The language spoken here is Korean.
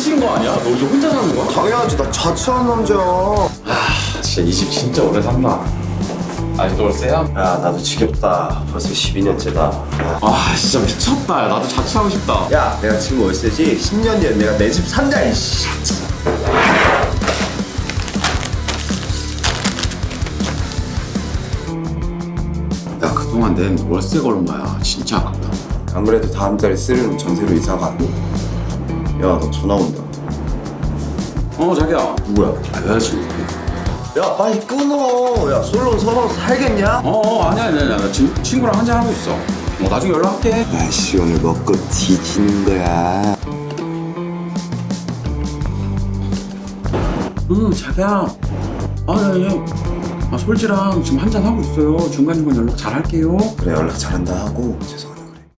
여기서 혼자 사는 거야? 당연하지 나 자취하는 남자야 진짜 이 집 진짜 오래 산다. 아직도 월세야? 야 나도 지겹다 벌써 12년째다 아 진짜 미쳤다. 야, 나도 자취하고 싶다. 야 내가 지금 월세지 10년 뒤에 내가 내 집 산다 이씨 야 그동안 낸 월세가 얼마야? 진짜 아깝다. 안 그래도 다음 달에 쓰려는 전세로 이사 가고 야너 전화 온다 어 자기야. 누구야? 아, 여자친구. 야 빨리 끊어 야 솔로 서로 살겠냐? 어, 어 아니야 아니야 아니야. 나 친, 친구랑 한잔 하고 있어. 어 나중에 연락할게. 아씨 오늘 먹고 뒤지는 거야 응 자기야. 아 예. 예. 아 솔지랑 지금 한잔 하고 있어요. 중간 중간 연락 잘 할게요. 그래 연락 잘한다 하고 죄송합니다